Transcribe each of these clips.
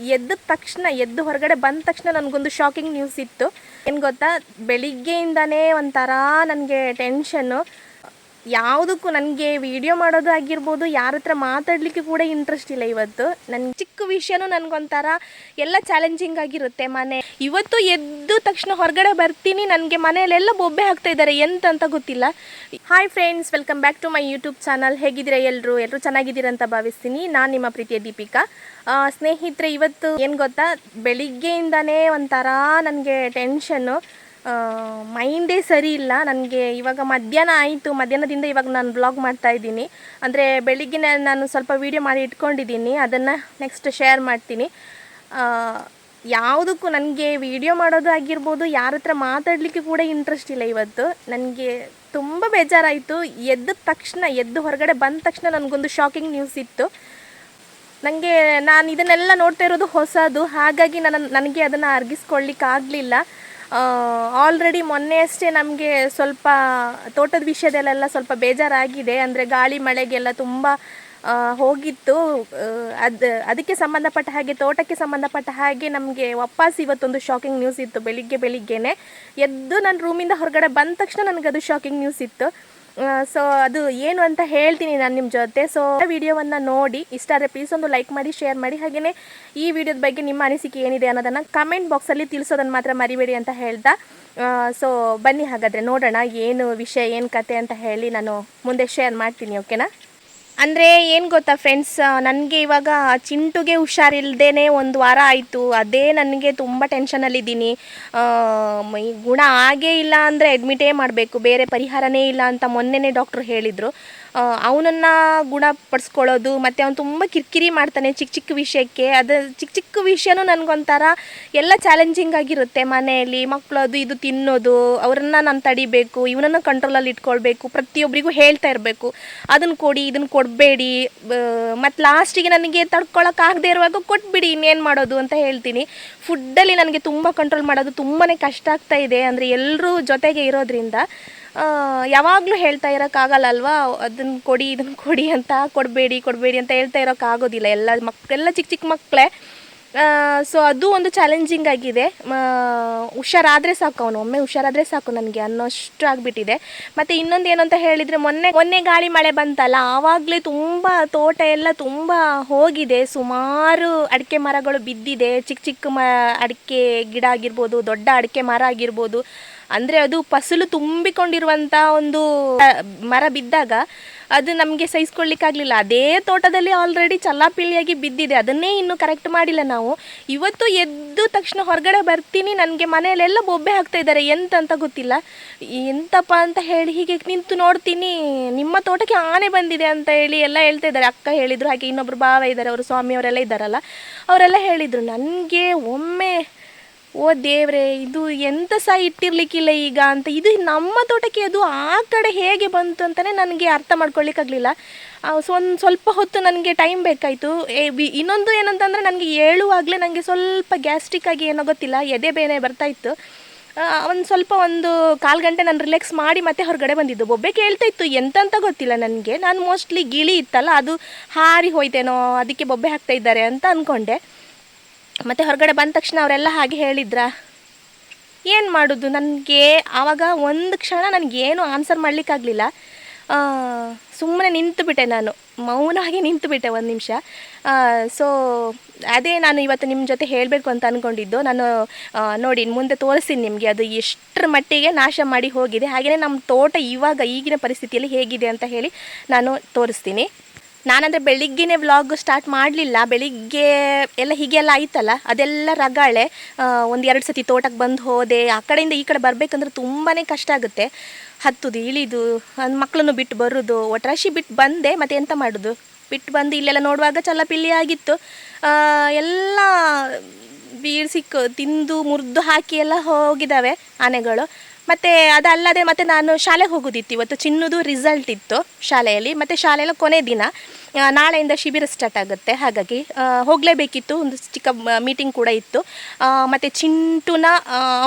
ಎದ್ದ ತಕ್ಷಣ, ಎದ್ದು ಹೊರಗಡೆ ಬಂದ ತಕ್ಷಣ ನನಗೊಂದು ಶಾಕಿಂಗ್ ನ್ಯೂಸ್ ಇತ್ತು. ಏನು ಗೊತ್ತಾ? ಬೆಳಿಗ್ಗೆಯಿಂದನೇ ಒಂಥರ ನನಗೆ ಟೆನ್ಷನ್ನು ಯಾವುದಕ್ಕೂ ನನಗೆ ವಿಡಿಯೋ ಮಾಡೋದು ಆಗಿರ್ಬೋದು, ಯಾರ ಹತ್ರ ಮಾತಾಡಲಿಕ್ಕೆ ಕೂಡ ಇಂಟ್ರೆಸ್ಟ್ ಇಲ್ಲ ಇವತ್ತು. ನನ್ನ ಚಿಕ್ಕ ವಿಷಯನೂ ನನಗೊಂಥರ ಎಲ್ಲ ಚಾಲೆಂಜಿಂಗ್ ಆಗಿರುತ್ತೆ ಮನೆ. ಇವತ್ತು ಎದ್ದು ತಕ್ಷಣ ಹೊರಗಡೆ ಬರ್ತೀನಿ, ನನಗೆ ಮನೆಯಲ್ಲೆಲ್ಲ ಬೊಬ್ಬೆ ಹಾಕ್ತಾ ಇದ್ದಾರೆ ಎಂತ ಗೊತ್ತಿಲ್ಲ. Hi friends welcome back to my YouTube channel ಹೇಗಿದ್ದೀರಾ ಎಲ್ಲರೂ ಎಲ್ಲರೂ ಅಂತ ಭಾವಿಸ್ತೀನಿ. ನಾನು ನಿಮ್ಮ ಪ್ರೀತಿಯ ದೀಪಿಕಾ. ಸ್ನೇಹಿತರೆ, ಇವತ್ತು ಏನು ಗೊತ್ತಾ? ಬೆಳಿಗ್ಗೆಯಿಂದನೇ ಒಂಥರ ನನಗೆ ಟೆನ್ಷನ್ನು ಮೈಂಡೇ ಸರಿ ಇಲ್ಲ. ನನಗೆ ಇವಾಗ ಮಧ್ಯಾಹ್ನ ಆಯಿತು. ಮಧ್ಯಾಹ್ನದಿಂದ ಇವಾಗ ನಾನು ಬ್ಲಾಗ್ ಮಾಡ್ತಾ ಇದ್ದೀನಿ. ಅಂದರೆ ಬೆಳಿಗ್ಗೆ ನಾನು ಸ್ವಲ್ಪ ವೀಡಿಯೋ ಮಾಡಿ ಇಟ್ಕೊಂಡಿದ್ದೀನಿ. ಅದನ್ನು ನೆಕ್ಸ್ಟ್ ಶೇರ್ ಮಾಡ್ತೀನಿ. ಯಾವುದಕ್ಕೂ ನನಗೆ ವಿಡಿಯೋ ಮಾಡೋದು ಆಗಿರ್ಬೋದು, ಯಾರ ಹತ್ರ ಮಾತಾಡಲಿಕ್ಕೆ ಕೂಡ ಇಂಟ್ರೆಸ್ಟ್ ಇಲ್ಲ ಇವತ್ತು. ನನಗೆ ತುಂಬ ಬೇಜಾರಾಯಿತು. ಎದ್ದ ತಕ್ಷಣ, ಎದ್ದು ಹೊರಗಡೆ ಬಂದ ತಕ್ಷಣ ನನಗೊಂದು ಶಾಕಿಂಗ್ ನ್ಯೂಸ್ ಇತ್ತು. ನನಗೆ ನಾನು ಇದನ್ನೆಲ್ಲ ನೋಡ್ತಾ ಇರೋದು ಹೊಸದು. ಹಾಗಾಗಿ ನನ್ನ ನನಗೆ ಅದನ್ನು ಅರ್ಗಿಸ್ಕೊಳ್ಳಿಕ್ಕೆ ಆಗಲಿಲ್ಲ ಆಲ್ರೆಡಿ ಮೊನ್ನೆ ಅಷ್ಟೇ ನಮಗೆ ಸ್ವಲ್ಪ ತೋಟದ ವಿಷಯದಲ್ಲೆಲ್ಲ ಸ್ವಲ್ಪ ಬೇಜಾರಾಗಿದೆ. ಅಂದರೆ ಗಾಳಿ ಮಳೆಗೆಲ್ಲ ತುಂಬ ಹೋಗಿತ್ತು. ಅದು, ಅದಕ್ಕೆ ಸಂಬಂಧಪಟ್ಟ ಹಾಗೆ, ತೋಟಕ್ಕೆ ಸಂಬಂಧಪಟ್ಟ ಹಾಗೆ ನಮಗೆ ವಾಪಸ್ ಇವತ್ತೊಂದು ಶಾಕಿಂಗ್ ನ್ಯೂಸ್ ಇತ್ತು. ಬೆಳಿಗ್ಗೆ ಬೆಳಿಗ್ಗೆನೆ ಎದ್ದು ನನ್ನ ರೂಮಿಂದ ಹೊರಗಡೆ ಬಂದ ತಕ್ಷಣ ನನಗದು ಶಾಕಿಂಗ್ ನ್ಯೂಸ್ ಇತ್ತು. ಸೊ ಅದು ಏನು ಅಂತ ಹೇಳ್ತೀನಿ ನಾನು ನಿಮ್ಮ ಜೊತೆ. ಸೊ ವಿಡಿಯೋವನ್ನು ನೋಡಿ, ಇಷ್ಟ ಆದರೆ ಪ್ಲೀಸ್ ಒಂದು ಲೈಕ್ ಮಾಡಿ ಶೇರ್ ಮಾಡಿ. ಹಾಗೆಯೇ ಈ ವಿಡಿಯೋದ ಬಗ್ಗೆ ನಿಮ್ಮ ಅನಿಸಿಕೆ ಏನಿದೆ ಅನ್ನೋದನ್ನು ಕಮೆಂಟ್ ಬಾಕ್ಸಲ್ಲಿ ತಿಳಿಸೋದನ್ನು ಮಾತ್ರ ಮರಿಬೇಡಿ ಅಂತ ಹೇಳ್ತಾ ಸೊ ಬನ್ನಿ ಹಾಗಾದರೆ ನೋಡೋಣ ಏನು ವಿಷಯ, ಏನು ಕತೆ ಅಂತ ಹೇಳಿ ನಾನು ಮುಂದೆ ಶೇರ್ ಮಾಡ್ತೀನಿ ಓಕೆನಾ ಅಂದರೆ ಏನು ಗೊತ್ತಾ ಫ್ರೆಂಡ್ಸ್ ನನಗೆ ಇವಾಗ ಚಿಂಟುಗೆ ಹುಷಾರಿಲ್ದೇ ಒಂದು ವಾರ ಆಯಿತು. ಅದೇ ನನಗೆ ತುಂಬ ಟೆನ್ಷನಲ್ಲಿದ್ದೀನಿ ಗುಣ ಆಗೇ ಇಲ್ಲ ಅಂದರೆ ಅಡ್ಮಿಟೇ ಮಾಡಬೇಕು. ಬೇರೆ ಪರಿಹಾರನೇ ಇಲ್ಲ ಅಂತ ಮೊನ್ನೆನೇ ಡಾಕ್ಟ್ರು ಹೇಳಿದರು. ಅವನನ್ನು ಗುಣಪಡಿಸ್ಕೊಳ್ಳೋದು, ಮತ್ತು ಅವನು ತುಂಬ ಕಿರಿಕಿರಿ ಮಾಡ್ತಾನೆ ಚಿಕ್ಕ ಚಿಕ್ಕ ವಿಷಯಕ್ಕೆ. ಅದು ಚಿಕ್ಕ ಚಿಕ್ಕ ವಿಷಯನೂ ನನಗೊಂಥರ ಎಲ್ಲ ಚಾಲೆಂಜಿಂಗ್ ಆಗಿರುತ್ತೆ ಮನೆಯಲ್ಲಿ. ಮಕ್ಕಳು ಅದು ಇದು ತಿನ್ನೋದು, ಅವರನ್ನು ನಾನು ತಡಿಬೇಕು, ಇವನನ್ನು ಕಂಟ್ರೋಲಲ್ಲಿ ಇಟ್ಕೊಳ್ಬೇಕು ಪ್ರತಿಯೊಬ್ಬರಿಗೂ ಹೇಳ್ತಾ ಇರಬೇಕು. ಅದನ್ನು ಕೊಡಿ ಇದನ್ನು ಕೊಡಬೇಡಿ ಮತ್ತು ಲಾಸ್ಟಿಗೆ ನನಗೆ ತಡ್ಕೊಳಕ್ಕಾಗದೇ ಇರುವಾಗ ಕೊಟ್ಬಿಡಿ, ಇನ್ನೇನು ಮಾಡೋದು ಅಂತ ಹೇಳ್ತೀನಿ. ಫುಡ್ಡಲ್ಲಿ ನನಗೆ ತುಂಬ ಕಂಟ್ರೋಲ್ ಮಾಡೋದು ತುಂಬಾ ಕಷ್ಟ ಆಗ್ತಾ ಇದೆ. ಅಂದರೆ ಎಲ್ಲರೂ ಜೊತೆಗೆ ಇರೋದ್ರಿಂದ ಯಾವಾಗಲೂ ಹೇಳ್ತಾ ಇರೋಕ್ಕಾಗಲ್ಲ ಅಲ್ವಾ ಅದನ್ನು ಕೊಡಿ ಇದನ್ನು ಕೊಡಿ ಅಂತ ಕೊಡಬೇಡಿ ಕೊಡಬೇಡಿ ಅಂತ ಹೇಳ್ತಾ ಇರೋಕ್ಕಾಗೋದಿಲ್ಲ. ಎಲ್ಲ ಮಕ್ಕಳೆಲ್ಲ ಚಿಕ್ಕ ಚಿಕ್ಕ ಮಕ್ಕಳೇ ಸೊ ಅದು ಒಂದು ಚಾಲೆಂಜಿಂಗ್ ಆಗಿದೆ. ಹುಷಾರಾದರೆ ಸಾಕು ಅವನು. ಒಮ್ಮೆ ಹುಷಾರಾದರೆ ಸಾಕು ನನಗೆ ಅನ್ನೋಷ್ಟು ಆಗಿಬಿಟ್ಟಿದೆ. ಮತ್ತು ಇನ್ನೊಂದು ಏನು ಅಂತ ಹೇಳಿದರೆ ಮೊನ್ನೆ ಮೊನ್ನೆ ಗಾಳಿ ಮಳೆ ಬಂತಲ್ಲ, ಆವಾಗಲೇ ತುಂಬ ತೋಟ ಎಲ್ಲ ತುಂಬ ಹೋಗಿದೆ. ಸುಮಾರು ಅಡಿಕೆ ಮರಗಳು ಬಿದ್ದಿದೆ. ಚಿಕ್ಕ ಚಿಕ್ಕ ಮ, ಅಡಿಕೆ ಗಿಡ ಆಗಿರ್ಬೋದು, ದೊಡ್ಡ ಅಡಿಕೆ ಮರ ಆಗಿರ್ಬೋದು. ಅಂದರೆ ಅದು ಫಸಲು ತುಂಬಿಕೊಂಡಿರುವಂಥ ಒಂದು ಮರ ಬಿದ್ದಾಗ ಅದು ನಮಗೆ ಸಹಿಸ್ಕೊಳ್ಳಿಕ್ಕಾಗಲಿಲ್ಲ. ಅದೇ ತೋಟದಲ್ಲಿ ಆಲ್ರೆಡಿ ಚಲ್ಲಾಪಿಲ್ಲಿಯಾಗಿ ಬಿದ್ದಿದೆ. ಅದನ್ನೇ ಇನ್ನೂ ಕರೆಕ್ಟ್ ಮಾಡಿಲ್ಲ ನಾವು. ಇವತ್ತು ಎದ್ದು ತಕ್ಷಣ ಹೊರಗಡೆ ಬರ್ತೀನಿ, ನನಗೆ ಮನೆಯಲ್ಲೆಲ್ಲ ಬೊಬ್ಬೆ ಹಾಕ್ತಾ ಇದ್ದಾರೆ. ಎಂತ ಅಂತ ಗೊತ್ತಿಲ್ಲ. ಎಂತಪ್ಪ ಅಂತ ಹೇಳಿ ಹೀಗೆ ನಿಂತು ನೋಡ್ತೀನಿ. ನಿಮ್ಮ ತೋಟಕ್ಕೆ ಆನೆ ಬಂದಿದೆ ಅಂತ ಹೇಳಿ ಎಲ್ಲ ಹೇಳ್ತಾ ಇದ್ದಾರೆ. ಅಕ್ಕ ಹೇಳಿದರು, ಹಾಗೆ ಇನ್ನೊಬ್ರು ಭಾವ ಇದ್ದಾರೆ, ಅವರು ಸ್ವಾಮಿಯವರೆಲ್ಲ ಇದ್ದಾರಲ್ಲ, ಅವರೆಲ್ಲ ಹೇಳಿದರು. ನನಗೆ ಒಮ್ಮೆ ಓ ದೇವ್ರೆ, ಇದು ಎಂತ ಸಹ ಇಟ್ಟಿರ್ಲಿಕ್ಕಿಲ್ಲ ಈಗ ಅಂತ. ಇದು ನಮ್ಮ ತೋಟಕ್ಕೆ ಅದು ಆ ಕಡೆ ಹೇಗೆ ಬಂತು ಅಂತಲೇ ನನಗೆ ಅರ್ಥ ಮಾಡ್ಕೊಳ್ಳಿಕ್ಕಾಗಲಿಲ್ಲ ಒಂದು ಸ್ವಲ್ಪ ಹೊತ್ತು ನನಗೆ ಟೈಮ್ ಬೇಕಾಯಿತು. ಇನ್ನೊಂದು ಏನಂತಂದರೆ ನನಗೆ ಹೇಳುವಾಗಲೇ ನನಗೆ ಸ್ವಲ್ಪ ಗ್ಯಾಸ್ಟ್ರಿಕ್ ಆಗಿ ಏನೋ ಗೊತ್ತಿಲ್ಲ, ಎದೆ ಬೇನೆ ಬರ್ತಾ ಇತ್ತು. ಒಂದು ಸ್ವಲ್ಪ ಒಂದು ಕಾಲು ಗಂಟೆ ನಾನು ರಿಲ್ಯಾಕ್ಸ್ ಮಾಡಿ ಮತ್ತೆ ಹೊರಗಡೆ ಬಂದಿದ್ದು. ಬೊಬ್ಬೆ ಕೇಳ್ತಾ ಇತ್ತು ಎಂತ ಅಂತ ಗೊತ್ತಿಲ್ಲ ನನಗೆ. ನಾನು ಮೋಸ್ಟ್ಲಿ ಗಿಳಿ ಇತ್ತಲ್ಲ, ಅದು ಹಾರಿ ಹೋಯ್ತೇನೋ, ಅದಕ್ಕೆ ಬೊಬ್ಬೆ ಹಾಕ್ತಾ ಇದ್ದಾರೆ ಅಂತ ಅಂದ್ಕೊಂಡೆ ಮತ್ತು ಹೊರಗಡೆ ಬಂದ ತಕ್ಷಣ ಅವರೆಲ್ಲ ಹಾಗೆ ಹೇಳಿದ್ರ? ಏನು ಮಾಡೋದು? ನನಗೆ ಆವಾಗ ಒಂದು ಕ್ಷಣ ನನಗೇನು ಆನ್ಸರ್ ಮಾಡಲಿಕ್ಕಾಗಲಿಲ್ಲ. ಸುಮ್ಮನೆ ನಿಂತುಬಿಟ್ಟೆ ನಾನು. ಮೌನವಾಗಿ ನಿಂತುಬಿಟ್ಟೆ ಒಂದು ನಿಮಿಷ. ಸೊ ಅದೇ ನಾನು ಇವತ್ತು ನಿಮ್ಮ ಜೊತೆ ಹೇಳಬೇಕು ಅಂತ ಅಂದ್ಕೊಂಡಿದ್ದು ನಾನು ನೋಡಿ ಮುಂದೆ ತೋರಿಸ್ತೀನಿ ನಿಮಗೆ. ಅದು ಎಷ್ಟರ ಮಟ್ಟಿಗೆ ನಾಶ ಮಾಡಿ ಹೋಗಿದೆ. ಹಾಗೆಯೇ ನಮ್ಮ ತೋಟ ಇವಾಗ ಈಗಿನ ಪರಿಸ್ಥಿತಿಯಲ್ಲಿ ಹೇಗಿದೆ ಅಂತ ಹೇಳಿ ನಾನು ತೋರಿಸ್ತೀನಿ. ನಾನಂದರೆ ಬೆಳಿಗ್ಗೆನೇ ವ್ಲಾಗ್ ಸ್ಟಾರ್ಟ್ ಮಾಡಲಿಲ್ಲ. ಬೆಳಿಗ್ಗೆ ಎಲ್ಲ ಹೀಗೆಲ್ಲ ಆಯ್ತಲ್ಲ? ಅದೆಲ್ಲ ರಗಾಳೆ. ಒಂದು ಎರಡು ಸತಿ ತೋಟಕ್ಕೆ ಬಂದು ಹೋದೆ. ಆ ಕಡೆಯಿಂದ ಈ ಕಡೆ ಬರಬೇಕಂದ್ರೆ ತುಂಬಾ ಕಷ್ಟ ಆಗುತ್ತೆ. ಹತ್ತುದು, ಇಳಿದು ಮಕ್ಕಳನ್ನು ಬಿಟ್ಟು ಬರೋದು, ಒಟ್ರಾಶಿ ಬಿಟ್ಟು ಬಂದೆ. ಮತ್ತೆ ಎಂತ ಮಾಡೋದು? ಬಿಟ್ಟು ಬಂದು ಇಲ್ಲೆಲ್ಲ ನೋಡುವಾಗ ಚಲ್ಲಪಿಲ್ಲಿ ಆಗಿತ್ತು. ಎಲ್ಲ ಬೀಳ್ಸಿಕ್ ತಿಂದು, ಮುರಿದು ಹಾಕಿ ಎಲ್ಲ ಹೋಗಿದ್ದಾವೆ ಆನೆಗಳು. ಮತ್ತು ಅದಲ್ಲದೆ ಮತ್ತೆ ನಾನು ಶಾಲೆಗೆ ಹೋಗೋದಿತ್ತು. ಇವತ್ತು ಚಿನ್ನದು ರಿಸಲ್ಟ್ ಇತ್ತು ಶಾಲೆಯಲ್ಲಿ. ಮತ್ತು ಶಾಲೆಯಲ್ಲಿ ಕೊನೆ ದಿನ. ನಾಳೆಯಿಂದ ಶಿಬಿರ ಸ್ಟಾರ್ಟ್ ಆಗುತ್ತೆ. ಹಾಗಾಗಿ ಹೋಗಲೇಬೇಕಿತ್ತು. ಒಂದು ಚಿಕ್ಕ ಮೀಟಿಂಗ್ ಕೂಡ ಇತ್ತು. ಮತ್ತು ಚಿಂಟುನ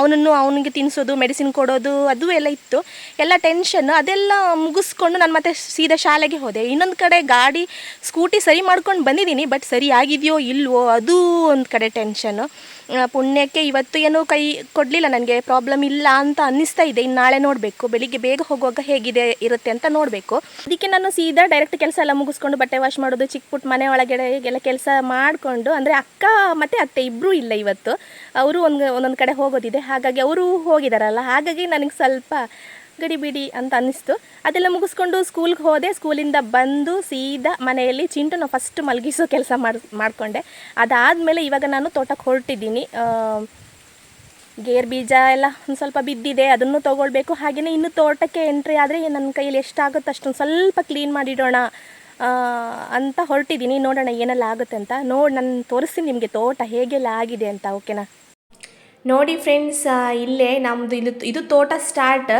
ಅವನನ್ನು ಅವನಿಗೆ ತಿನ್ನಿಸೋದು ಮೆಡಿಸಿನ್ ಕೊಡೋದು, ಅದು ಎಲ್ಲ ಇತ್ತು. ಎಲ್ಲ ಟೆನ್ಷನ್ ಅದೆಲ್ಲ ಮುಗಿಸ್ಕೊಂಡು ನಾನು ಮತ್ತೆ ಸೀದಾ ಶಾಲೆಗೆ ಹೋದೆ. ಇನ್ನೊಂದು ಕಡೆ ಗಾಡಿ ಸ್ಕೂಟಿ ಸರಿ ಮಾಡ್ಕೊಂಡು ಬಂದಿದ್ದೀನಿ ಬಟ್ ಸರಿ ಆಗಿದೆಯೋ ಇಲ್ವೋ, ಅದು ಒಂದು ಕಡೆ ಟೆನ್ಷನ್ನು ಪುಣ್ಯಕ್ಕೆ ಇವತ್ತು ಏನೂ ಕೈ ಕೊಡಲಿಲ್ಲ ನನಗೆ. ಪ್ರಾಬ್ಲಮ್ ಇಲ್ಲ ಅಂತ ಅನ್ನಿಸ್ತಾ ಇದೆ. ಇನ್ನು ನಾಳೆ ನೋಡಬೇಕು. ಬೆಳಿಗ್ಗೆ ಬೇಗ ಹೋಗುವಾಗ ಹೇಗಿದೆ, ಇರುತ್ತೆ ಅಂತ ನೋಡಬೇಕು. ಅದಕ್ಕೆ ನಾನು ಸೀದಾ ಡೈರೆಕ್ಟ್ ಕೆಲಸ ಎಲ್ಲ ಮುಗಿಸ್ಕೊಂಡು ಬಟ್ಟೆ ವಾಶ್ ಮಾಡೋದು, ಚಿಕ್ಕ ಪುಟ್ಟ ಮನೆ ಒಳಗಡೆ ಕೆಲಸ ಮಾಡಿಕೊಂಡು, ಅಂದರೆ ಅಕ್ಕ ಮತ್ತು ಅತ್ತೆ ಇಬ್ಬರೂ ಇಲ್ಲ ಇವತ್ತು. ಅವರು ಒಂದು, ಒಂದೊಂದು ಕಡೆ ಹೋಗೋದಿದೆ. ಹಾಗಾಗಿ ಅವರು ಹೋಗಿದ್ದಾರಲ್ಲ ಹಾಗಾಗಿ ನನಗೆ ಸ್ವಲ್ಪ ಗಡಿಬಿಡಿ ಅಂತ ಅನ್ನಿಸ್ತು. ಅದೆಲ್ಲ ಮುಗಿಸ್ಕೊಂಡು ಸ್ಕೂಲ್ಗೆ ಹೋದೆ. ಸ್ಕೂಲಿಂದ ಬಂದು ಸೀದಾ ಮನೆಯಲ್ಲಿ ಚಿಂಟುನ ಫಸ್ಟ್ ಮಲಗಿಸೋ ಕೆಲಸ ಮಾಡಿ, ಮಾಡಿಕೊಂಡೆ. ಅದಾದಮೇಲೆ ಇವಾಗ ನಾನು ತೋಟಕ್ಕೆ ಹೊರಟಿದ್ದೀನಿ. ಗೇರ್ ಬೀಜ ಎಲ್ಲ ಒಂದು ಸ್ವಲ್ಪ ಬಿದ್ದಿದೆ. ಅದನ್ನು ತೊಗೊಳ್ಬೇಕು. ಹಾಗೆಯೇ ಇನ್ನು ತೋಟಕ್ಕೆ ಎಂಟ್ರಿ ಆದರೆ ನನ್ನ ಕೈಯಲ್ಲಿ ಎಷ್ಟಾಗುತ್ತೋ ಅಷ್ಟೊಂದು ಸ್ವಲ್ಪ ಕ್ಲೀನ್ ಮಾಡಿಡೋಣ. ಅಂತ ಹೊರಟಿದ್ದೀನಿ. ನೋಡೋಣ ಏನೆಲ್ಲ ಆಗುತ್ತೆ ಅಂತ. ನೋಡಿ, ನಾನು ತೋರಿಸ್ತೀನಿ ನಿಮಗೆ ತೋಟ ಹೇಗೆಲ್ಲ ಆಗಿದೆ ಅಂತ ಓಕೆನಾ ನೋಡಿ ಫ್ರೆಂಡ್ಸ್ ಇಲ್ಲೇ ನಮ್ಮದು ಇದು ಇದು ತೋಟ ಸ್ಟಾರ್ಟ್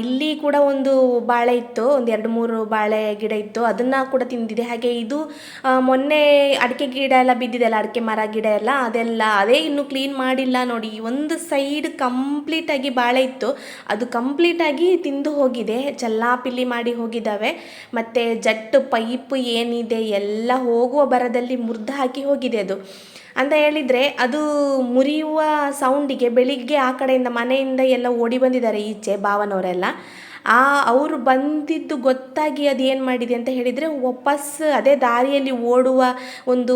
ಇಲ್ಲಿ ಕೂಡ ಒಂದು ಬಾಳೆ ಇತ್ತು, ಒಂದು ಎರಡು ಮೂರು ಬಾಳೆ ಗಿಡ ಇತ್ತು, ಅದನ್ನು ಕೂಡ ತಿಂದಿದೆ. ಹಾಗೆ ಇದು ಮೊನ್ನೆ ಅಡಿಕೆ ಗಿಡ ಎಲ್ಲ ಬಿದ್ದಿದೆಲ್ಲ ಅಡಿಕೆ ಮರ ಗಿಡ ಎಲ್ಲ, ಅದೆಲ್ಲ, ಅದೇ ಇನ್ನೂ ಕ್ಲೀನ್ ಮಾಡಿಲ್ಲ ನೋಡಿ. ಒಂದು ಸೈಡ್ ಕಂಪ್ಲೀಟಾಗಿ ಬಾಳೆ ಇತ್ತು, ಅದು ಕಂಪ್ಲೀಟಾಗಿ ತಿಂದು ಹೋಗಿದೆ. ಚಲ್ಲಾಪಿಲ್ಲಿ ಮಾಡಿ ಹೋಗಿದ್ದಾವೆ. ಮತ್ತು ಜಟ್ಟು, ಪೈಪ್ ಏನಿದೆ, ಎಲ್ಲ ಹೋಗುವ ಬರದಲ್ಲಿ ಮುರಿದು ಹಾಕಿ ಹೋಗಿದೆ ಅದು. ಅಂತ ಹೇಳಿದರೆ ಅದು ಮುರಿಯುವ ಸೌಂಡಿಗೆ ಬೆಳಿಗ್ಗೆ ಆ ಕಡೆಯಿಂದ ಮನೆಯಿಂದ ಎಲ್ಲ ಓಡಿ ಬಂದಿದ್ದಾರೆ ಈಚೆ ಭಾವನವರೆಲ್ಲ. ಆ ಅವರು ಬಂದಿದ್ದು ಗೊತ್ತಾಗಿ ಅದು ಏನು ಮಾಡಿದೆ ಅಂತ ಹೇಳಿದರೆ ವಾಪಸ್ ಅದೇ ದಾರಿಯಲ್ಲಿ ಓಡುವ ಒಂದು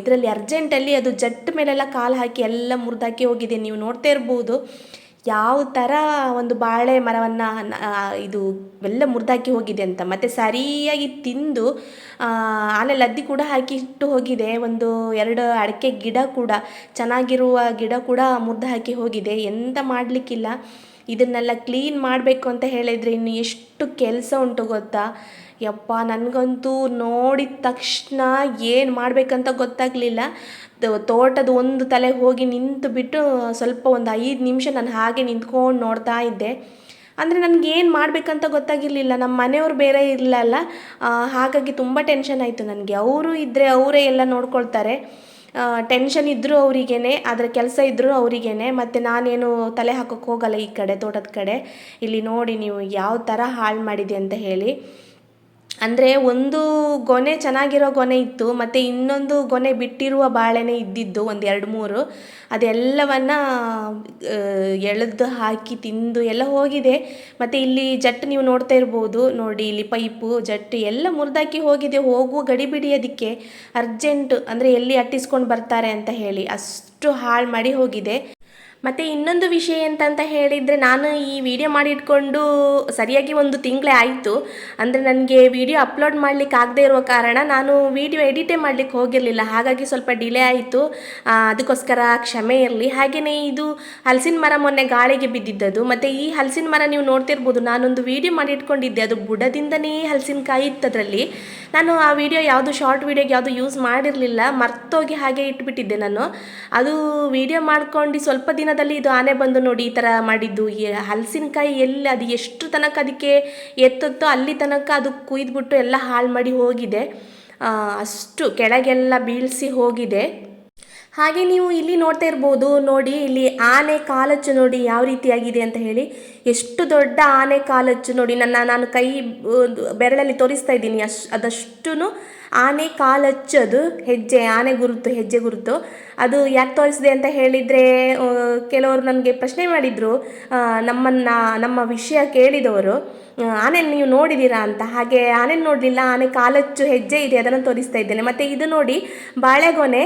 ಇದರಲ್ಲಿ ಅರ್ಜೆಂಟಲ್ಲಿ ಅದು ಜಟ್ ಮೇಲೆಲ್ಲ ಕಾಲು ಹಾಕಿ ಎಲ್ಲ ಮುರಿದಾಕಿ ಹೋಗಿದೆ. ನೀವು ನೋಡ್ತಾ ಇರ್ಬೋದು. ಯಾವ ಥರ ಒಂದು ಬಾಳೆ ಮರವನ್ನು ಇದು ಎಲ್ಲ ಮುರಿದಾಕಿ ಹೋಗಿದೆ ಅಂತ. ಮತ್ತು ಸರಿಯಾಗಿ ತಿಂದು ಆಮೇಲೆ ಲದ್ದಿ ಕೂಡ ಹಾಕಿ ಇಟ್ಟು ಹೋಗಿದೆ. ಒಂದು ಎರಡು ಅಡಿಕೆ ಗಿಡ ಕೂಡ, ಚೆನ್ನಾಗಿರುವ ಗಿಡ ಕೂಡ ಮುರಿದು ಹಾಕಿ ಹೋಗಿದೆ. ಎಂತ ಮಾಡಲಿಕ್ಕಿಲ್ಲ. ಇದನ್ನೆಲ್ಲ ಕ್ಲೀನ್ ಮಾಡಬೇಕು ಅಂತ ಹೇಳಿದರೆ ಇನ್ನು ಎಷ್ಟು ಕೆಲಸ ಉಂಟು ಗೊತ್ತಾ? ಯಪ್ಪ, ನನಗಂತೂ ನೋಡಿದ ತಕ್ಷಣ ಏನು ಮಾಡಬೇಕಂತ ಗೊತ್ತಾಗಲಿಲ್ಲ. ತೋಟದ ಒಂದು ತಲೆ ಹೋಗಿ ನಿಂತು ಬಿಟ್ಟು ಸ್ವಲ್ಪ ಒಂದು ಐದು ನಿಮಿಷ ನಾನು ಹಾಗೆ ನಿಂತ್ಕೊಂಡು ನೋಡ್ತಾ ಇದ್ದೆ. ಅಂದರೆ ನನಗೆ ಏನು ಮಾಡಬೇಕಂತ ಗೊತ್ತಾಗಿರಲಿಲ್ಲ. ನಮ್ಮ ಮನೆಯವ್ರು ಬೇರೆ ಇರಲಲ್ಲ ಹಾಗಾಗಿ ತುಂಬ ಟೆನ್ಷನ್ ಆಯಿತು ನನಗೆ. ಅವರು ಇದ್ದರೆ ಅವರೇ ಎಲ್ಲ ನೋಡ್ಕೊಳ್ತಾರೆ. ಟೆನ್ಷನ್ ಇದ್ದರೂ ಅವರಿಗೇನೆ ಅದರ ಕೆಲಸ ಇದ್ದರೂ ಅವರಿಗೇನೆ. ಮತ್ತು ನಾನೇನು ತಲೆ ಹಾಕೋಕ್ಕೆ ಹೋಗಲ್ಲ ಈ ಕಡೆ, ತೋಟದ ಕಡೆ. ಇಲ್ಲಿ ನೋಡಿ ನೀವು ಯಾವ ಥರ ಹಾಳು ಮಾಡಿದೆ ಅಂತ ಹೇಳಿ. ಅಂದರೆ ಒಂದು ಗೊನೆ ಚೆನ್ನಾಗಿರೋ ಗೊನೆ ಇತ್ತು, ಮತ್ತು ಇನ್ನೊಂದು ಗೊನೆ ಬಿಟ್ಟಿರುವ ಬಾಳೆನೇ ಇದ್ದಿದ್ದು ಒಂದು ಎರಡು ಮೂರು. ಅದೆಲ್ಲವನ್ನ ಎಳೆದು ಹಾಕಿ ತಿಂದು ಎಲ್ಲ ಹೋಗಿದೆ. ಮತ್ತು ಇಲ್ಲಿ ಜಟ್ ನೀವು ನೋಡ್ತಾ ಇರ್ಬೋದು, ನೋಡಿ ಇಲ್ಲಿ ಪೈಪು, ಜಟ್ ಎಲ್ಲ ಮುರಿದಾಕಿ ಹೋಗಿದೆ. ಹೋಗುವ ಗಡಿಬಿಡಿ ಅದಕ್ಕೆ. ಅರ್ಜೆಂಟ್ ಅಂದರೆ ಎಲ್ಲಿ ಅಟ್ಟಿಸ್ಕೊಂಡು ಬರ್ತಾರೆ ಅಂತ ಹೇಳಿ. ಅಷ್ಟು ಹಾಳು ಮಾಡಿ ಹೋಗಿದೆ. ಮತ್ತು ಇನ್ನೊಂದು ವಿಷಯ ಎಂತಂತ ಹೇಳಿದರೆ ನಾನು ಈ ವಿಡಿಯೋ ಮಾಡಿ ಇಟ್ಕೊಂಡು ಸರಿಯಾಗಿ ಒಂದು ತಿಂಗಳೇ ಆಯಿತು. ಅಂದರೆ ನನಗೆ ವಿಡಿಯೋ ಅಪ್ಲೋಡ್ ಮಾಡಲಿಕ್ಕೆ ಆಗದೇ ಇರುವ ಕಾರಣ ನಾನು ವಿಡಿಯೋ ಎಡಿಟೇ ಮಾಡಲಿಕ್ಕೆ ಹೋಗಿರಲಿಲ್ಲ. ಹಾಗಾಗಿ ಸ್ವಲ್ಪ ಡಿಲೇ ಆಯಿತು. ಅದಕ್ಕೋಸ್ಕರ ಕ್ಷಮೆ ಇರಲಿ. ಹಾಗೆಯೇ ಇದು ಹಲಸಿನ ಮರ ಮೊನ್ನೆ ಗಾಳಿಗೆ ಬಿದ್ದಿದ್ದದು. ಮತ್ತು ಈ ಹಲಸಿನ ಮರ ನೀವು ನೋಡ್ತಿರ್ಬೋದು, ನಾನೊಂದು ವಿಡಿಯೋ ಮಾಡಿ ಇಟ್ಕೊಂಡಿದ್ದೆ ಅದು ಬುಡದಿಂದನೇ ಹಲಸಿನಕಾಯಿ ಇತ್ತು ಅದರಲ್ಲಿ ನಾನು ಆ ವಿಡಿಯೋ ಯಾವುದು ಶಾರ್ಟ್ ವಿಡಿಯೋಗೆ ಯಾವುದು ಯೂಸ್ ಮಾಡಿರಲಿಲ್ಲ. ಮರ್ತೋಗಿ ಹಾಗೆ ಇಟ್ಬಿಟ್ಟಿದ್ದೆ ನಾನು. ಅದು ವಿಡಿಯೋ ಮಾಡ್ಕೊಂಡು ಸ್ವಲ್ಪ ದಿನದಲ್ಲಿ ಇದು ಆನೆ ಬಂದು ನೋಡಿ ಈ ಥರ ಮಾಡಿದ್ದು. ಹಲಸಿನಕಾಯಿ ಎಲ್ಲಿ ಅದು ಎಷ್ಟು ತನಕ ಅದಕ್ಕೆ ಎತ್ತುತ್ತೋ ಅಲ್ಲಿ ತನಕ ಅದು ಕುಯ್ದುಬಿಟ್ಟು ಎಲ್ಲ ಹಾಳು ಮಾಡಿ ಹೋಗಿದೆ. ಅಷ್ಟು ಕೆಳಗೆಲ್ಲ ಬೀಳಿಸಿ ಹೋಗಿದೆ. ಹಾಗೆ ನೀವು ಇಲ್ಲಿ ನೋಡ್ತಾ ಇರ್ಬೋದು. ನೋಡಿ ಇಲ್ಲಿ ಆನೆ ಕಾಲಚ್ಚು ನೋಡಿ ಯಾವ ರೀತಿಯಾಗಿದೆ ಅಂತ ಹೇಳಿ. ಎಷ್ಟು ದೊಡ್ಡ ಆನೆ ಕಾಲಜ್ಜು ನೋಡಿ ನನ್ನ ನಾನು ಕೈ ಬೆರಳಲ್ಲಿ ತೋರಿಸ್ತಾ ಇದ್ದೀನಿ. ಅಶ್ ಅದಷ್ಟು ಆನೆ ಕಾಲಚ್ಚು ಅದು. ಹೆಜ್ಜೆ, ಆನೆ ಗುರುತು, ಹೆಜ್ಜೆ ಗುರುತು. ಅದು ಯಾಕೆ ತೋರಿಸಿದೆ ಅಂತ ಹೇಳಿದರೆ ಕೆಲವರು ನನಗೆ ಪ್ರಶ್ನೆ ಮಾಡಿದರು. ನಮ್ಮನ್ನು, ನಮ್ಮ ವಿಷಯ ಕೇಳಿದವರು. ಆನೆ ನೀವು ನೋಡಿದ್ದೀರಾ ಅಂತ. ಹಾಗೆ ಆನೆ ನೋಡಲಿಲ್ಲ, ಆನೆ ಕಾಲಚ್ಚು ಹೆಜ್ಜೆ ಇದೆ, ಅದನ್ನು ತೋರಿಸ್ತಾ ಇದ್ದೇನೆ. ಮತ್ತು ಇದು ನೋಡಿ, ಬಾಳೆಗೊನೆ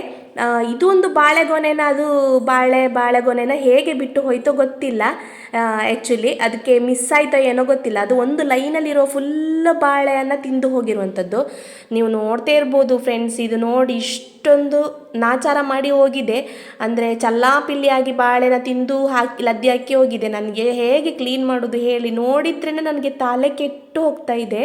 ಇದು ಒಂದು ಬಾಳೆಗೊನೆನ, ಅದು ಬಾಳೆ, ಬಾಳೆಗೊನೆನ ಹೇಗೆ ಬಿಟ್ಟು ಹೋಯ್ತೋ ಗೊತ್ತಿಲ್ಲ. ಆ್ಯಕ್ಚುಲಿ ಅದಕ್ಕೆ ಮಿಸ್ ಆಯಿತಾ ಏನೋ ಗೊತ್ತಿಲ್ಲ. ಅದು ಒಂದು ಲೈನಲ್ಲಿರೋ ಫುಲ್ ಬಾಳೆಯನ್ನು ತಿಂದು ಹೋಗಿರುವಂಥದ್ದು ನೀವು ನೋಡ್ತಾ ಇರ್ಬೋದು ಫ್ರೆಂಡ್ಸ್ ಇದು ನೋಡಿ ಇಷ್ಟೊಂದು ನಾಚಾರ ಮಾಡಿ ಹೋಗಿದೆ. ಅಂದರೆ ಚಲ್ಲಾಪಿಲ್ಲಿಯಾಗಿ ಬಾಳೆನ ತಿಂದು ಹಾಕಿ, ಲದ್ದಿ ಹಾಕಿ ಹೋಗಿದೆ. ನನಗೆ ಹೇಗೆ ಕ್ಲೀನ್ ಮಾಡೋದು ಹೇಳಿ ನೋಡಿದ್ರೇ ನನಗೆ ತಲೆ ಕೆಟ್ಟು ಹೋಗ್ತಾ ಇದೆ.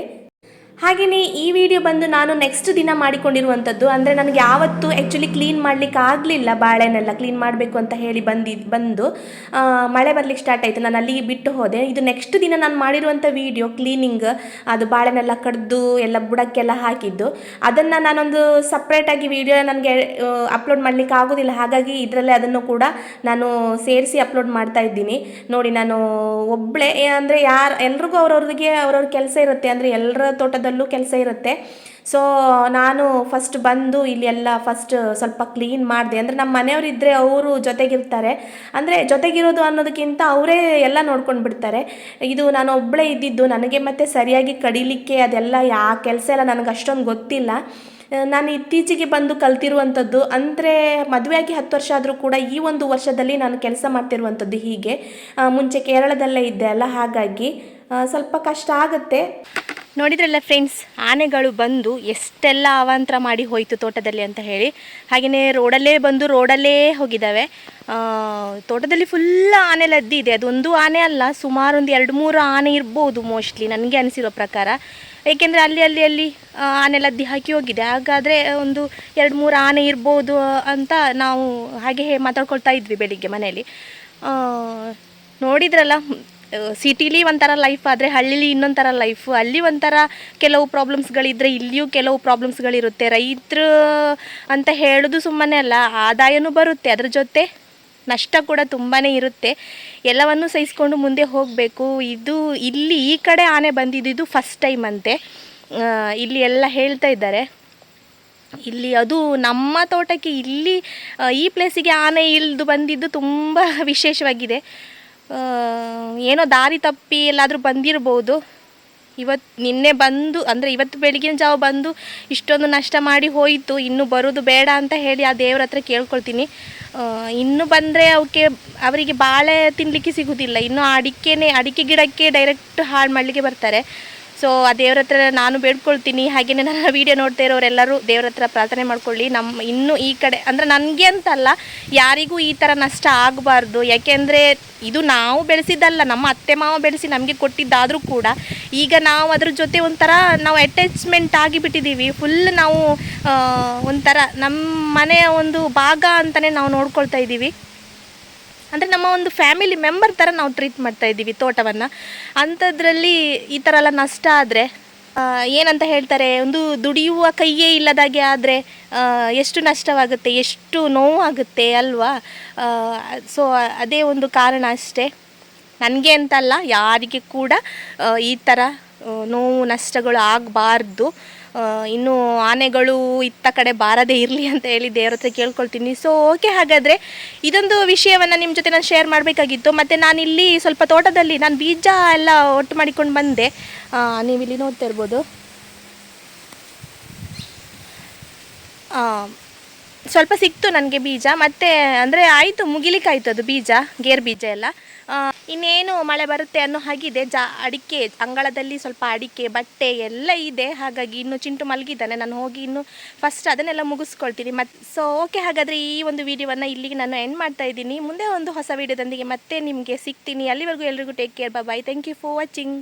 ಹಾಗೆಯೇ ಈ ವಿಡಿಯೋ ಬಂದು ನಾನು ನೆಕ್ಸ್ಟ್ ದಿನ ಮಾಡಿಕೊಂಡಿರುವಂಥದ್ದು, ಅಂದರೆ ನನಗೆ ಯಾವತ್ತು ಆ್ಯಕ್ಚುಲಿ ಕ್ಲೀನ್ ಮಾಡಲಿಕ್ಕೆ ಆಗಲಿಲ್ಲ ಬಾಳೆನೆಲ್ಲ ಕ್ಲೀನ್ ಮಾಡಬೇಕು ಅಂತ ಹೇಳಿ ಬಂದಿ, ಬಂದು ಮಳೆ ಬರಲಿಕ್ಕೆ ಸ್ಟಾರ್ಟ್ ಆಯಿತು. ನಾನು ಅಲ್ಲಿಗೆ ಬಿಟ್ಟು ಹೋದೆ. ಇದು ನೆಕ್ಸ್ಟ್ ದಿನ ನಾನು ಮಾಡಿರುವಂಥ ವಿಡಿಯೋ ಕ್ಲೀನಿಂಗ್ ಅದು ಬಾಳೆನೆಲ್ಲ ಕಡ್ದು, ಎಲ್ಲ ಬುಡಕ್ಕೆಲ್ಲ ಹಾಕಿದ್ದು. ಅದನ್ನು ನಾನೊಂದು ಸಪ್ರೇಟಾಗಿ ವಿಡಿಯೋ ನನಗೆ ಅಪ್ಲೋಡ್ ಮಾಡಲಿಕ್ಕೆ ಆಗೋದಿಲ್ಲ. ಹಾಗಾಗಿ ಇದರಲ್ಲೇ ಅದನ್ನು ಕೂಡ ನಾನು ಸೇರಿಸಿ ಅಪ್ಲೋಡ್ ಮಾಡ್ತಾ ಇದ್ದೀನಿ. ನೋಡಿ, ನಾನು ಒಬ್ಬಳೇ ಅಂದರೆ ಯಾರು, ಎಲ್ರಿಗೂ ಅವ್ರವ್ರಿಗೆ ಅವ್ರವ್ರ ಕೆಲಸ ಇರುತ್ತೆ. ಅಂದರೆ ಎಲ್ಲರ ತೋಟದಲ್ಲೂ ಕೆಲಸ ಇರುತ್ತೆ. ಸೊ ನಾನು ಫಸ್ಟ್ ಬಂದು ಇಲ್ಲಿ ಎಲ್ಲ ಫಸ್ಟ್ ಸ್ವಲ್ಪ ಕ್ಲೀನ್ ಮಾಡಿದೆ. ಅಂದರೆ ನಮ್ಮ ಮನೆಯವರಿದ್ದರೆ ಅವರು ಜೊತೆಗಿರ್ತಾರೆ. ಅಂದರೆ ಜೊತೆಗಿರೋದು ಅನ್ನೋದಕ್ಕಿಂತ ಅವರೇ ಎಲ್ಲ ನೋಡ್ಕೊಂಡು ಬಿಡ್ತಾರೆ. ಇದು ನಾನು ಒಬ್ಬಳೇ ಇದ್ದಿದ್ದು, ನನಗೆ ಮತ್ತೆ ಸರಿಯಾಗಿ ಕಡಿಲಿಕ್ಕೆ ಅದೆಲ್ಲ ಯಾ ಕೆಲಸ ಎಲ್ಲ ನನಗೆ ಅಷ್ಟೊಂದು ಗೊತ್ತಿಲ್ಲ. ನಾನು ಇತ್ತೀಚೆಗೆ ಬಂದು ಕಲ್ತಿರುವಂಥದ್ದು ಅಂದರೆ ಮದುವೆಯಾಗಿ ಹತ್ತು ವರ್ಷ ಆದರೂ ಕೂಡ ಈ ಒಂದು ವರ್ಷದಲ್ಲಿ ನಾನು ಕೆಲಸ ಮಾಡ್ತಿರುವಂಥದ್ದು ಹೀಗೆ. ಮುಂಚೆ ಕೇರಳದಲ್ಲೇ ಇದ್ದೆ ಅಲ್ಲ ಹಾಗಾಗಿ. ಸ್ವಲ್ಪ ಕಷ್ಟ ಆಗುತ್ತೆ. ನೋಡಿದ್ರಲ್ಲ ಫ್ರೆಂಡ್ಸ್ ಆನೆಗಳು ಬಂದು ಎಷ್ಟೆಲ್ಲ ಅವಾಂತರ ಮಾಡಿ ಹೋಯಿತು ತೋಟದಲ್ಲಿ ಅಂತ ಹೇಳಿ. ಹಾಗೆಯೇ ರೋಡಲ್ಲೇ ಬಂದು ರೋಡಲ್ಲೇ ಹೋಗಿದ್ದಾವೆ. ತೋಟದಲ್ಲಿ ಫುಲ್ ಆನೆ ಲದ್ದಿ ಇದೆ. ಅದೊಂದು ಆನೆ ಅಲ್ಲ, ಸುಮಾರು ಒಂದು ಎರಡು ಮೂರು ಆನೆ ಇರ್ಬೋದು ಮೋಸ್ಟ್ಲಿ ನನಗೆ ಅನಿಸಿರೋ ಪ್ರಕಾರ. ಏಕೆಂದರೆ ಅಲ್ಲಿ ಅಲ್ಲಿ ಅಲ್ಲಿ ಆನೆ ಲದ್ದಿ ಹಾಕಿ ಹೋಗಿದೆ. ಹಾಗಾದರೆ ಒಂದು ಎರಡು ಮೂರು ಆನೆ ಇರ್ಬೋದು ಅಂತ ನಾವು ಹಾಗೆ ಮಾತಾಡ್ಕೊಳ್ತಾ ಇದ್ವಿ ಬೆಳಿಗ್ಗೆ ಮನೆಯಲ್ಲಿ. ನೋಡಿದ್ರಲ್ಲ ಸಿಟಿಲಿ ಒಂಥರ ಲೈಫ್ ಆದರೆ ಹಳ್ಳಿಲಿ ಇನ್ನೊಂಥರ ಲೈಫು ಅಲ್ಲಿ ಒಂಥರ ಕೆಲವು ಪ್ರಾಬ್ಲಮ್ಸ್ಗಳಿದ್ರೆ ಇಲ್ಲಿಯೂ ಕೆಲವು ಪ್ರಾಬ್ಲಮ್ಸ್ಗಳಿರುತ್ತೆ ರೈತರು ಅಂತ ಹೇಳೋದು ಸುಮ್ಮನೆ ಅಲ್ಲ, ಆದಾಯನೂ ಬರುತ್ತೆ. ಅದ್ರ ಜೊತೆ ನಷ್ಟ ಕೂಡ ತುಂಬಾ ಇರುತ್ತೆ. ಎಲ್ಲವನ್ನು ಸಹಿಸ್ಕೊಂಡು ಮುಂದೆ ಹೋಗಬೇಕು. ಇದು ಇಲ್ಲಿ ಈ ಕಡೆ ಆನೆ ಬಂದಿದ್ದು ಫಸ್ಟ್ ಟೈಮ್ ಅಂತೆ. ಇಲ್ಲಿ ಎಲ್ಲ ಹೇಳ್ತಾ ಇದ್ದಾರೆ. ಇಲ್ಲಿ ಅದು ನಮ್ಮ ತೋಟಕ್ಕೆ ಇಲ್ಲಿ ಈ ಪ್ಲೇಸಿಗೆ ಆನೆ ಇಳಿದು ಬಂದಿದ್ದು ತುಂಬ ವಿಶೇಷವಾಗಿದೆ. ಏನೋ ದಾರಿ ತಪ್ಪಿ ಎಲ್ಲಾದರೂ ಬಂದಿರ್ಬೋದು. ಇವತ್ತು ನಿನ್ನೆ ಬಂದು, ಅಂದರೆ ಇವತ್ತು ಬೆಳಗಿನ ಜಾವ ಬಂದು ಇಷ್ಟೊಂದು ನಷ್ಟ ಮಾಡಿ ಹೋಯಿತು. ಇನ್ನು ಬರೋದು ಬೇಡ ಅಂತ ಹೇಳಿ ಆ ದೇವ್ರ ಹತ್ರ ಕೇಳ್ಕೊಳ್ತೀನಿ. ಇನ್ನು ಬಂದರೆ ಅವಕ್ಕೆ ಅವರಿಗೆ ಬಾಳೆ ತಿನ್ನಲಿಕ್ಕೆ ಸಿಗೋದಿಲ್ಲ. ಇನ್ನು ಅಡಿಕೆನೇ, ಅಡಿಕೆ ಗಿಡಕ್ಕೆ ಡೈರೆಕ್ಟ್ ಹಾಳು ಮಾಡಲಿಕ್ಕೆ ಬರ್ತಾರೆ. ಸೊ, ಆ ದೇವ್ರ ಹತ್ರ ನಾನು ಬೇಡ್ಕೊಳ್ತೀನಿ. ಹಾಗೆಯೇ ನನ್ನ ವೀಡಿಯೋ ನೋಡ್ತಾ ಇರೋರೆಲ್ಲರೂ ದೇವ್ರ ಹತ್ರ ಪ್ರಾರ್ಥನೆ ಮಾಡ್ಕೊಳ್ಳಿ. ನಮ್ಮ ಇನ್ನು ಈ ಕಡೆ, ಅಂದರೆ ನನಗೆ ಅಂತಲ್ಲ, ಯಾರಿಗೂ ಈ ಥರ ನಷ್ಟ ಆಗಬಾರ್ದು. ಯಾಕೆಂದರೆ ಇದು ನಾವು ಬೆಳೆಸಿದ್ದಲ್ಲ, ನಮ್ಮ ಅತ್ತೆ ಮಾವ ಬೆಳೆಸಿ ನಮಗೆ ಕೊಟ್ಟಿದ್ದಾದರೂ ಕೂಡ, ಈಗ ನಾವು ಅದ್ರ ಜೊತೆ ಒಂಥರ ನಾವು ಅಟ್ಯಾಚ್ಮೆಂಟ್ ಆಗಿಬಿಟ್ಟಿದ್ದೀವಿ. ಫುಲ್ ನಾವು ಒಂಥರ ನಮ್ಮ ಮನೆಯ ಒಂದು ಭಾಗ ಅಂತಲೇ ನಾವು ನೋಡ್ಕೊಳ್ತಾ ಇದ್ದೀವಿ. ಅಂದರೆ ನಮ್ಮ ಒಂದು ಫ್ಯಾಮಿಲಿ ಮೆಂಬರ್ ಥರ ನಾವು ಟ್ರೀಟ್ ಮಾಡ್ತಾ ಇದ್ದೀವಿ ತೋಟವನ್ನು. ಅಂಥದ್ರಲ್ಲಿ ಈ ಥರ ಎಲ್ಲ ನಷ್ಟ ಆದರೆ ಏನಂತ ಹೇಳ್ತಾರೆ, ಒಂದು ದುಡಿಯುವ ಕೈಯೇ ಇಲ್ಲದಾಗೆ ಆದರೆ ಎಷ್ಟು ನಷ್ಟವಾಗುತ್ತೆ, ಎಷ್ಟು ನೋವಾಗುತ್ತೆ ಅಲ್ವಾ? ಸೊ ಅದೇ ಒಂದು ಕಾರಣ ಅಷ್ಟೇ. ನನಗೆ ಅಂತಲ್ಲ ಯಾರಿಗೆ ಕೂಡ ಈ ಥರ ನೋವು, ನಷ್ಟಗಳು ಆಗಬಾರ್ದು. ಇನ್ನು ಆನೆಗಳು ಇತ್ತ ಕಡೆ ಬಾರದೇ ಇರಲಿ ಅಂತ ಹೇಳಿ ದೇವ್ರ ಹತ್ರ ಕೇಳ್ಕೊಳ್ತೀನಿ. ಸೊ ಓಕೆ ಹಾಗಾದರೆ ಇದೊಂದು ವಿಷಯವನ್ನು ನಿಮ್ಮ ಜೊತೆ ನಾನು ಶೇರ್ ಮಾಡಬೇಕಾಗಿತ್ತು. ಮತ್ತು ನಾನಿಲ್ಲಿ ಸ್ವಲ್ಪ ತೋಟದಲ್ಲಿ ನಾನು ಬೀಜ ಎಲ್ಲ ಒಟ್ಟು ಮಾಡಿಕೊಂಡು ಬಂದೆ. ನೀವಿಲ್ಲಿ ನೀವು ಇಲ್ಲಿ ನೋಡ್ತಾ ಇರ್ಬೋದು. ಸ್ವಲ್ಪ ಸಿಕ್ತು ನನಗೆ ಬೀಜ. ಮತ್ತು ಅಂದರೆ ಆಯಿತು, ಮುಗಿಲಿಕ್ಕಾಯ್ತು ಅದು ಬೀಜ, ಗೇರ್ ಬೀಜ ಎಲ್ಲ. ಇನ್ನೇನು ಮಳೆ ಬರುತ್ತೆ ಅನ್ನೋ ಹಾಗಿದೆ. ಜಾ, ಅಡಿಕೆ, ಅಂಗಳದಲ್ಲಿ ಸ್ವಲ್ಪ ಅಡಿಕೆ, ಬಟ್ಟೆ ಎಲ್ಲ ಇದೆ. ಹಾಗಾಗಿ ಇನ್ನು ಚಿಂಟು ಮಲಗಿದ್ದಾನೆ. ನಾನು ಹೋಗಿ ಇನ್ನು ಫಸ್ಟ್ ಅದನ್ನೆಲ್ಲ ಮುಗಿಸ್ಕೊಳ್ತೀನಿ. ಮತ್ತು ಸೊ ಓಕೆ ಹಾಗಾದರೆ ಈ ಒಂದು ವಿಡಿಯೋವನ್ನು ಇಲ್ಲಿಗೆ ನಾನು ಎಂಡ್ ಮಾಡ್ತಾ ಇದ್ದೀನಿ. ಮುಂದೆ ಒಂದು ಹೊಸ ವಿಡಿಯೋದೊಂದಿಗೆ ಮತ್ತೆ ನಿಮಗೆ ಸಿಗ್ತೀನಿ. ಅಲ್ಲಿವರೆಗೂ ಎಲ್ರಿಗೂ take care bye thank you for watching